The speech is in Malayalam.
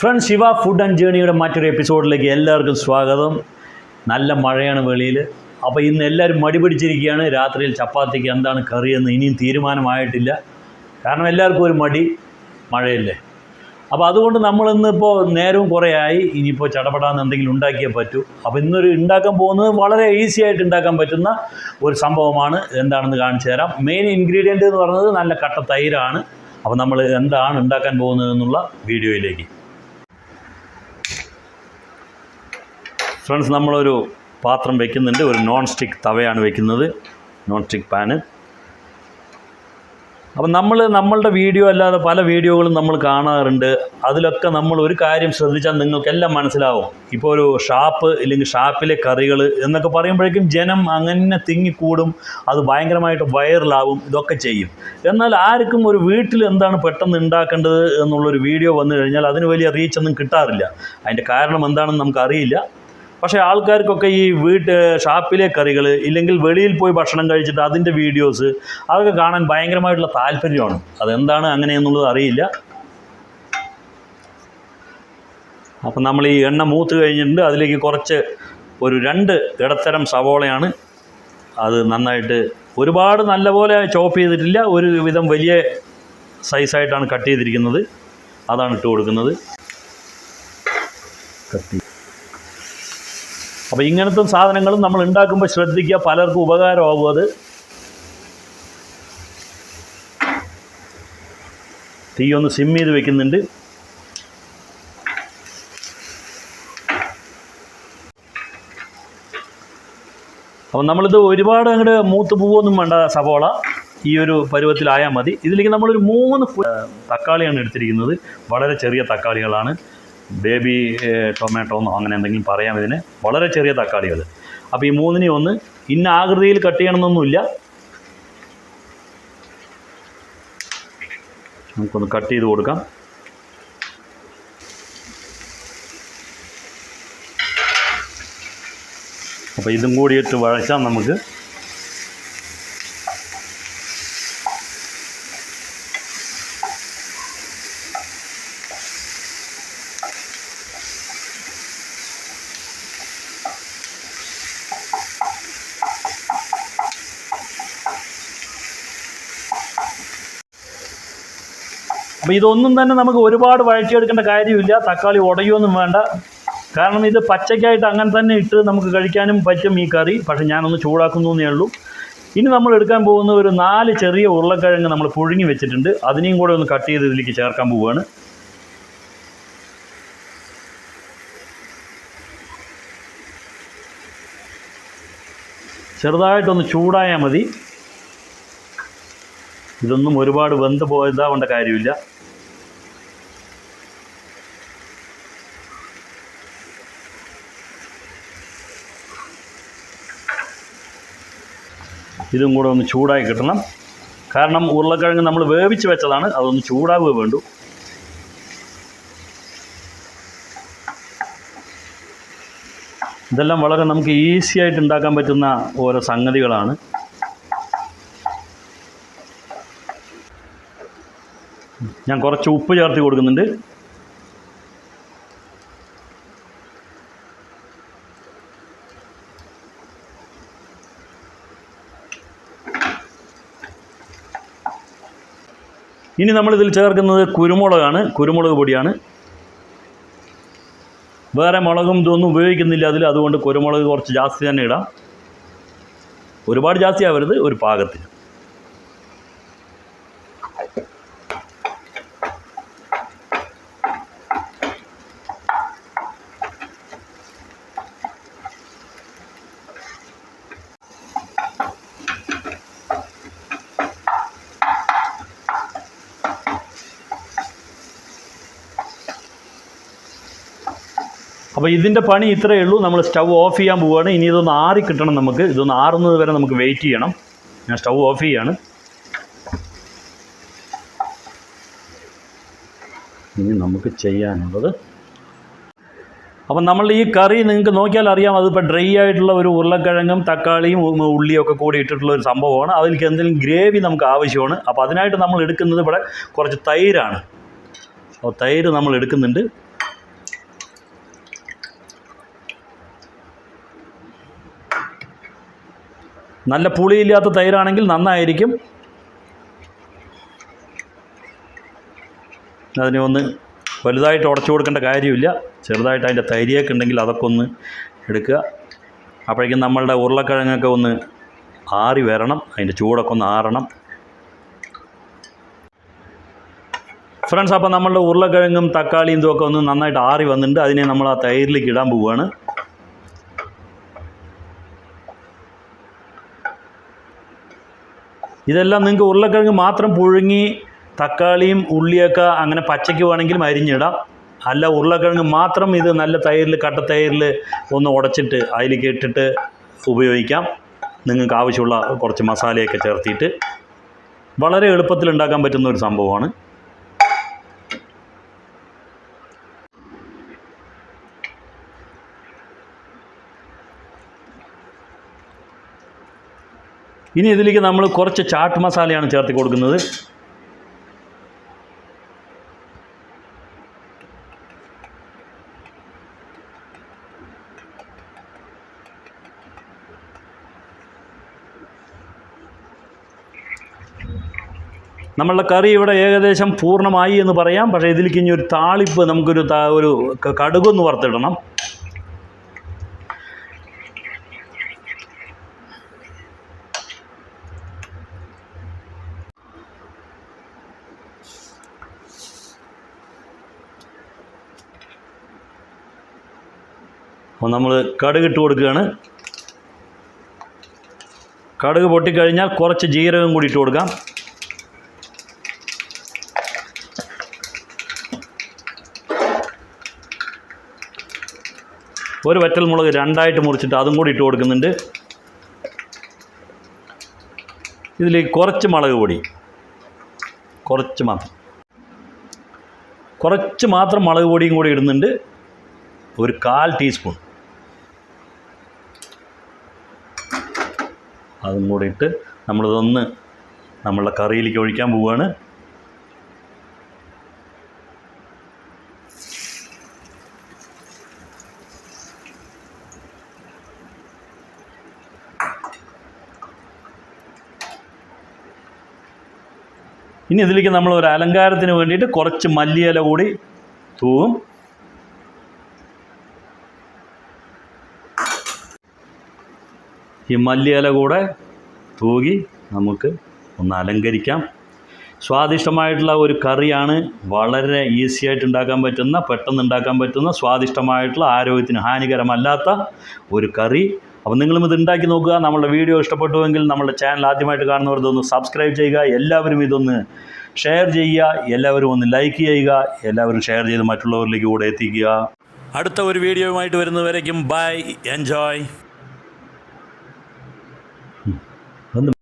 ഫ്രണ്ട് ശിവ ഫുഡ് ആൻഡ് ജേണിയുടെ മറ്റൊരു എപ്പിസോഡിലേക്ക് എല്ലാവർക്കും സ്വാഗതം. നല്ല മഴയാണ് വെളിയിൽ അപ്പോൾ ഇന്ന് എല്ലാവരും മടി പിടിച്ചിരിക്കുകയാണ്. രാത്രിയിൽ ചപ്പാത്തിക്ക് എന്താണ് കറിയെന്ന് ഇനിയും തീരുമാനമായിട്ടില്ല. കാരണം എല്ലാവർക്കും ഒരു മടി മഴയല്ലേ. അപ്പോൾ അതുകൊണ്ട് നമ്മളിന്നിപ്പോൾ നേരവും കുറേ ആയി. ഇനിയിപ്പോൾ ചടപടാന്ന് എന്തെങ്കിലും ഉണ്ടാക്കിയേ പറ്റൂ. അപ്പോൾ ഇന്നൊരു ഉണ്ടാക്കാൻ പോകുന്നത് വളരെ ഈസി ആയിട്ട് ഉണ്ടാക്കാൻ പറ്റുന്ന ഒരു സംഭവമാണ്. എന്താണെന്ന് കാണിച്ചു തരാം. മെയിൻ ഇൻഗ്രീഡിയന്റ് എന്ന് പറയുന്നത് നല്ല കട്ട തൈരാണ്. അപ്പോൾ നമ്മൾ എന്താണ് ഉണ്ടാക്കാൻ പോകുന്നത് എന്നുള്ള വീഡിയോയിലേക്ക്. ഫ്രണ്ട്സ് നമ്മളൊരു പാത്രം വെക്കുന്നുണ്ട്. ഒരു നോൺ സ്റ്റിക്ക് തവയാണ് വെക്കുന്നത്. നോൺ സ്റ്റിക്ക് പാന് അപ്പം നമ്മൾ നമ്മളുടെ വീഡിയോ അല്ലാതെ പല വീഡിയോകളും നമ്മൾ കാണാറുണ്ട്. അതിലൊക്കെ നമ്മൾ ഒരു കാര്യം ശ്രദ്ധിച്ചാൽ നിങ്ങൾക്കെല്ലാം മനസ്സിലാവും. ഇപ്പോൾ ഒരു ഷാപ്പ് ഇല്ലെങ്കിൽ ഷാപ്പിലെ കറികൾ എന്നൊക്കെ പറയുമ്പോഴേക്കും ജനം അങ്ങനെ തിങ്ങിക്കൂടും. അത് ഭയങ്കരമായിട്ട് വൈറലാവും. ഇതൊക്കെ ചെയ്യും. എന്നാൽ ആർക്കും ഒരു വീട്ടിൽ എന്താണ് പെട്ടെന്ന് ഉണ്ടാക്കേണ്ടത് എന്നുള്ളൊരു വീഡിയോ വന്നു കഴിഞ്ഞാൽ അതിന് വലിയ റീച്ചൊന്നും കിട്ടാറില്ല. അതിന്റെ കാരണം എന്താണെന്ന് നമുക്കറിയില്ല. പക്ഷേ ആൾക്കാർക്കൊക്കെ ഈ വീട്ട് ഷാപ്പിലെ കറികൾ ഇല്ലെങ്കിൽ വെളിയിൽ പോയി ഭക്ഷണം കഴിച്ചിട്ട് അതിന്റെ വീഡിയോസ് അതൊക്കെ കാണാൻ ഭയങ്കരമായിട്ടുള്ള താല്പര്യമാണ്. അതെന്താണ് അങ്ങനെയെന്നുള്ളത് അറിയില്ല. അപ്പം നമ്മൾ ഈ എണ്ണ മൂത്ത് കഴിഞ്ഞിട്ടുണ്ട്. അതിലേക്ക് കുറച്ച് ഒരു രണ്ട് ഇടത്തരം സവോളയാണ്. അത് നന്നായിട്ട് ഒരുപാട് നല്ലപോലെ ചോപ്പ് ചെയ്തിട്ടില്ല. ഒരു വിധം വലിയ സൈസായിട്ടാണ് കട്ട് ചെയ്തിരിക്കുന്നത്. അതാണ് ഇട്ട് കൊടുക്കുന്നത്. കത്തി. അപ്പോൾ ഇങ്ങനത്തെ സാധനങ്ങളും നമ്മൾ ഉണ്ടാക്കുമ്പോൾ ശ്രദ്ധിക്കുക പലർക്കും ഉപകാരമാകും അത്. തീ ഒന്ന് സിം ചെയ്ത് വെക്കുന്നുണ്ട്. അപ്പം നമ്മളിത് ഒരുപാട് അങ്ങോട്ട് മൂത്ത് പൂവൊന്നും വേണ്ട സവോള. ഈ ഒരു പരുവത്തിലായാൽ മതി. ഇതിലേക്ക് നമ്മളൊരു മൂന്ന് തക്കാളിയാണ് എടുത്തിരിക്കുന്നത്. വളരെ ചെറിയ തക്കാളികളാണ്. ബേബി ടൊമാറ്റോ എന്നോ അങ്ങനെ എന്തെങ്കിലും പറയാം ഇതിന്. വളരെ ചെറിയ തക്കാളികൾ അപ്പോൾ ഈ മൂന്നിനെ ഒന്ന് ഇന്ന ആകൃതിയിൽ കട്ട് ചെയ്യണമെന്നൊന്നുമില്ല. നമുക്കൊന്ന് കട്ട് ചെയ്ത് കൊടുക്കാം. അപ്പോൾ ഇതും കൂടിയിട്ട് വഴച്ചാൽ നമുക്ക് അപ്പോൾ ഇതൊന്നും തന്നെ നമുക്ക് ഒരുപാട് വഴറ്റിയെടുക്കേണ്ട കാര്യമില്ല. തക്കാളി ഉടയൊന്നും വേണ്ട. കാരണം ഇത് പച്ചയ്ക്കായിട്ട് അങ്ങനെ തന്നെ ഇട്ട് നമുക്ക് കഴിക്കാനും പറ്റും ഈ കറി. പക്ഷെ ഞാനൊന്ന് ചൂടാക്കുന്നു എന്നേ ഉള്ളൂ. ഇനി നമ്മൾ എടുക്കാൻ പോകുന്ന ഒരു നാല് ചെറിയ ഉരുളക്കിഴങ്ങ് നമ്മൾ പുഴുങ്ങി വെച്ചിട്ടുണ്ട്. അതിനെയും കൂടെ ഒന്ന് കട്ട് ചെയ്ത് ഇതിലേക്ക് ചേർക്കാൻ പോവുകയാണ്. ചെറുതായിട്ടൊന്ന് ചൂടായാൽ മതി. ഇതൊന്നും ഒരുപാട് വെന്ത് പോയതാവേണ്ട കാര്യമില്ല. ഇതും കൂടെ ഒന്ന് ചൂടായി കിട്ടണം. കാരണം ഉരുളക്കിഴങ്ങ് നമ്മൾ വേവിച്ച് വെച്ചതാണ് അതൊന്ന് ചൂടാവുക വേണ്ടു. ഇതെല്ലാം വളരെ നമുക്ക് ഈസി ആയിട്ട് ഉണ്ടാക്കാൻ പറ്റുന്ന ഓരോ സംഗതികളാണ്. ഞാൻ കുറച്ച് ഉപ്പ് ചേർത്ത് കൊടുക്കുന്നുണ്ട്. ഇനി നമ്മൾ നമ്മളിതിൽ ചേർക്കുന്നത് കുരുമുളകാണ് കുരുമുളക് പൊടിയാണ്. വേറെ മുളകും ഇതൊന്നും ഉപയോഗിക്കുന്നില്ല അതിൽ അതുകൊണ്ട് കുരുമുളക് കുറച്ച് ജാസ്തി തന്നെ ഇടാം. ഒരുപാട് ജാസ്തി ആവരുത് ഒരു പാകത്തിന്. അപ്പോൾ ഇതിന്റെ പണി ഇത്രയേ ഉള്ളൂ. നമ്മൾ സ്റ്റവ് ഓഫ് ചെയ്യാൻ പോവുകയാണ് ഇനി ഇതൊന്ന് ആറി കിട്ടണം നമുക്ക്. ഇതൊന്ന് ആറുന്നത് വരെ നമുക്ക് വെയിറ്റ് ചെയ്യണം. ഞാൻ സ്റ്റവ് ഓഫ് ചെയ്യാണ്. ഇനി നമുക്ക് ചെയ്യാനുള്ളത്. അപ്പം നമ്മൾ ഈ കറി നിങ്ങൾക്ക് നോക്കിയാൽ അറിയാം. അതിപ്പോൾ ഡ്രൈ ആയിട്ടുള്ള ഒരു ഉരുളക്കിഴങ്ങും തക്കാളിയും ഉള്ളിയും ഒക്കെ കൂടി ഇട്ടിട്ടുള്ള ഒരു സംഭവമാണ്. അതിലേക്ക് എന്തെങ്കിലും ഗ്രേവി നമുക്ക് ആവശ്യമാണ്. അപ്പോൾ അതിനായിട്ട് നമ്മൾ എടുക്കുന്നത് ഇവിടെ കുറച്ച് തൈരാണ്. അപ്പോൾ തൈര് നമ്മൾ എടുക്കുന്നുണ്ട്. നല്ല പുളിയില്ലാത്ത തൈരാണെങ്കിൽ നന്നായിരിക്കും. അതിനെ ഒന്ന് വലുതായിട്ട് ഉടച്ചു കൊടുക്കേണ്ട കാര്യമില്ല. ചെറുതായിട്ട് അതിന്റെ തൈരിയൊക്കെ ഉണ്ടെങ്കിൽ അതൊക്കെ ഒന്ന് എടുക്കുക. അപ്പോഴേക്കും നമ്മളുടെ ഉരുളക്കിഴങ്ങൊക്കെ ഒന്ന് ആറി വരണം. അതിന്റെ ചൂടൊക്കെ ഒന്ന് ആറണം. ഫ്രണ്ട്സ് അപ്പോൾ നമ്മളുടെ ഉരുളക്കിഴങ്ങും തക്കാളിയും ഇതൊക്കെ ഒന്ന് നന്നായിട്ട് ആറി വന്നിട്ടുണ്ട്. അതിനെ നമ്മൾ ആ തൈരിലേക്ക് ഇടാൻ പോവുകയാണ്. ഇതെല്ലാം നിങ്ങൾക്ക് ഉരുളക്കിഴങ്ങ് മാത്രം പുഴുങ്ങി തക്കാളിയും ഉള്ളിയൊക്കെ അങ്ങനെ പച്ചയ്ക്ക് വേണമെങ്കിലും അരിഞ്ഞിടാം. അല്ല ഉരുളക്കിഴങ്ങ് മാത്രം ഇത് നല്ല തൈരിൽ കട്ട തൈരിൽ ഒന്ന് ഉടച്ചിട്ട് അതിലേക്ക് ഇട്ടിട്ട് ഉപയോഗിക്കാം. നിങ്ങൾക്ക് ആവശ്യമുള്ള കുറച്ച് മസാലയൊക്കെ ചേർത്തിട്ട്. വളരെ എളുപ്പത്തിൽ ഉണ്ടാക്കാൻ പറ്റുന്ന ഒരു സംഭവമാണ്. ഇനി ഇതിലേക്ക് നമ്മൾ കുറച്ച് ചാട്ട് മസാലയാണ് ചേർത്ത് കൊടുക്കുന്നത്. നമ്മളുടെ കറി ഇവിടെ ഏകദേശം പൂർണമായി എന്ന് പറയാം. പക്ഷേ ഇതിലേക്ക് ഇനി ഒരു താളിപ്പ് നമുക്കൊരു ഒരു കടുകൊന്ന് വറുത്തിടണം. അപ്പോൾ നമ്മൾ കടുക് ഇട്ട് കൊടുക്കുകയാണ്. കടുക് പൊട്ടിക്കഴിഞ്ഞാൽ കുറച്ച് ജീരകം കൂടി ഇട്ട് കൊടുക്കാം. ഒരു വറ്റൽ മുളക് രണ്ടായിട്ട് മുറിച്ചിട്ട് അതും കൂടി ഇട്ട് കൊടുക്കുന്നുണ്ട്. ഇതിൽ കുറച്ച് മുളക് പൊടി. കുറച്ച് മാത്രം കുറച്ച് മാത്രം മുളക് പൊടിയും കൂടി ഇടുന്നുണ്ട്. ഒരു കാൽ ടീസ്പൂൺ. അതും കൂടി ഇട്ട് നമ്മളിതൊന്ന് നമ്മളുടെ കറിയിലേക്ക് ഒഴിക്കാൻ പോവുകയാണ് ഇനി ഇതിലേക്ക് നമ്മൾ ഒരു അലങ്കാരത്തിന് വേണ്ടിയിട്ട് കുറച്ച് മല്ലിയില കൂടി തൂവും. ഈ മല്ലിയില കൂടെ തൂകി നമുക്ക് ഒന്ന് അലങ്കരിക്കാം. സ്വാദിഷ്ടമായിട്ടുള്ള ഒരു കറിയാണ്. വളരെ ഈസി ആയിട്ട് ഉണ്ടാക്കാൻ പറ്റുന്ന പെട്ടെന്ന് ഉണ്ടാക്കാൻ പറ്റുന്ന സ്വാദിഷ്ടമായിട്ടുള്ള ആരോഗ്യത്തിന് ഹാനികരമല്ലാത്ത ഒരു കറി. അപ്പോൾ നിങ്ങളും ഇത് ഉണ്ടാക്കി നോക്കുക. നമ്മളുടെ വീഡിയോ ഇഷ്ടപ്പെട്ടുവെങ്കിൽ നമ്മുടെ ചാനൽ ആദ്യമായിട്ട് കാണുന്നവർ ഇതൊന്ന് സബ്സ്ക്രൈബ് ചെയ്യുക. എല്ലാവരും ഇതൊന്ന് ഷെയർ ചെയ്യുക. എല്ലാവരും ഒന്ന് ലൈക്ക് ചെയ്യുക. എല്ലാവരും ഷെയർ ചെയ്ത് മറ്റുള്ളവരിലേക്ക് കൂടെ എത്തിക്കുക. അടുത്ത ഒരു വീഡിയോയുമായിട്ട് വരുന്നവരേക്കും ബൈ എൻജോയ് வந்து